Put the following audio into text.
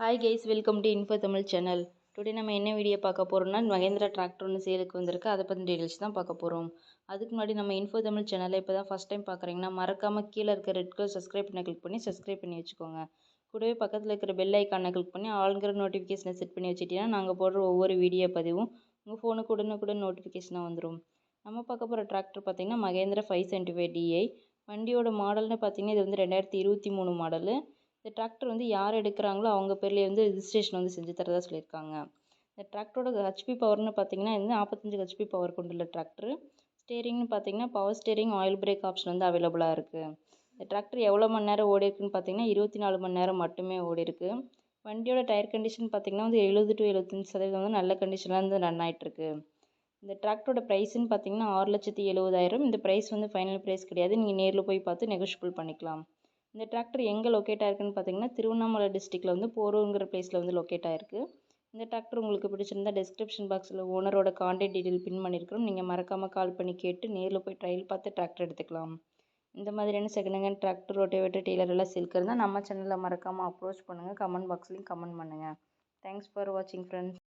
Hi guys welcome to info Tamil channel today நம்ம என்ன video பார்க்க போகிறோம்னா மகேந்திரா டிராக்டர் ஒன்று சேலுக்கு வந்திருக்கு. அதை பற்றி டீட்டெயில்ஸ் தான் பார்க்க போகிறோம் அதுக்கு முன்னாடி நம்ம இன்ஃபோ தமிழ் சேனலை இப்போ தான் ஃபஸ்ட் டைம் பார்க்குறீங்கன்னா மறக்காமல் கீழே இருக்க ரெட் கலர் சப்ஸ்கிரைப் பண்ண கிளிக் பண்ணி சப்ஸ்கிரைப் பண்ணி வச்சுக்கோங்க. கூடவே பக்கத்தில் இருக்கிற பெல் ஐக்கானை கிளிக் பண்ணி ஆளுங்கிற நோட்டிஃபிகேஷனை செட் பண்ணி வச்சுட்டீங்கன்னா நாங்கள் போடுற ஒவ்வொரு வீடியோ பதிவும் உங்கள் ஃபோனுக்கு உடனுக்குடன் நோட்டிஃபிகேஷனாக வந்துடும் நம்ம பார்க்க போகிற டிராக்டர் பார்த்திங்கன்னா Mahindra five seventy five DI வண்டியோட மாடல்னு பார்த்தீங்கன்னா இது வந்து ரெண்டாயிரத்தி இருபத்தி மூணு மாடலு இந்த டிராக்டர் வந்து யார் எடுக்கிறாங்களோ அவங்க பேர்லேயே வந்து ரிஜிஸ்ட்ரேஷன் வந்து செஞ்சு தரதா சொல்லியிருக்காங்க. இந்த டிராக்டரோட ஹெச்பி பவர்னு பார்த்தீங்கன்னா இது வந்து நாற்பத்தஞ்சு ஹெச்பி பவர் கொண்டுள்ள டிராக்டரு ஸ்டேரிங்னு பார்த்தீங்கன்னா power steering oil brake option வந்து அவைலபிளாக இருக்குது இந்த டிராக்டர் எவ்வளோ மணி நேரம் ஓடி இருக்குன்னு பார்த்தீங்கன்னா இருபத்தி நாலு மணி நேரம் மட்டுமே ஓடி இருக்குது வண்டியோட டயர் கண்டிஷன் பார்த்தீங்கன்னா வந்து எழுபது டு எழுபத்தஞ்சு சதவீதம் வந்து நல்ல கண்டிஷனில் வந்து ரன் ஆகிட்டுருக்கு இந்த டிராக்டரோட ப்ரைஸ்ன்னு பார்த்தீங்கன்னா ஆறு லட்சத்தி எழுபதாயிரம். இந்த ப்ரைஸ் வந்து ஃபைனல் ப்ரைஸ் கிடையாது. நீங்கள் நேரில் போய் பார்த்து நெகோஷியபிள் பண்ணிக்கலாம். இந்த டிராக்டர் எங்கே லொக்கேட் ஆயிருக்குன்னு பார்த்தீங்கன்னா திருவண்ணாமலை டிஸ்ட்ரிக்டில் வந்து போரூருங்கிற பிளேஸில் வந்து லொக்கேட் ஆயிருக்கு. இந்த டிராக்டர் உங்களுக்கு பிடிச்சிருந்தா டிஸ்கிரிப்ஷன் பாக்ஸில் ஓனரோட கான்டாக்ட் டீட்டெயில் பின் பண்ணியிருக்கிறோம் நீங்கள் மறக்காமல் கால் பண்ணி கேட்டு நேரில் போய் ட்ரையல் பார்த்து டிராக்டர் எடுத்துக்கலாம். இந்த மாதிரியான second hand tractor rotavator trailer எல்லாம் சில்க் இருந்தால் நம்ம சேனலில் மறக்காமல் அப்ரோச் பண்ணுங்கள் கமெண்ட் பாக்ஸ்லேயும் கமெண்ட் பண்ணுங்கள் தேங்க்ஸ் ஃபார் வாட்சிங் ஃப்ரெண்ட்ஸ்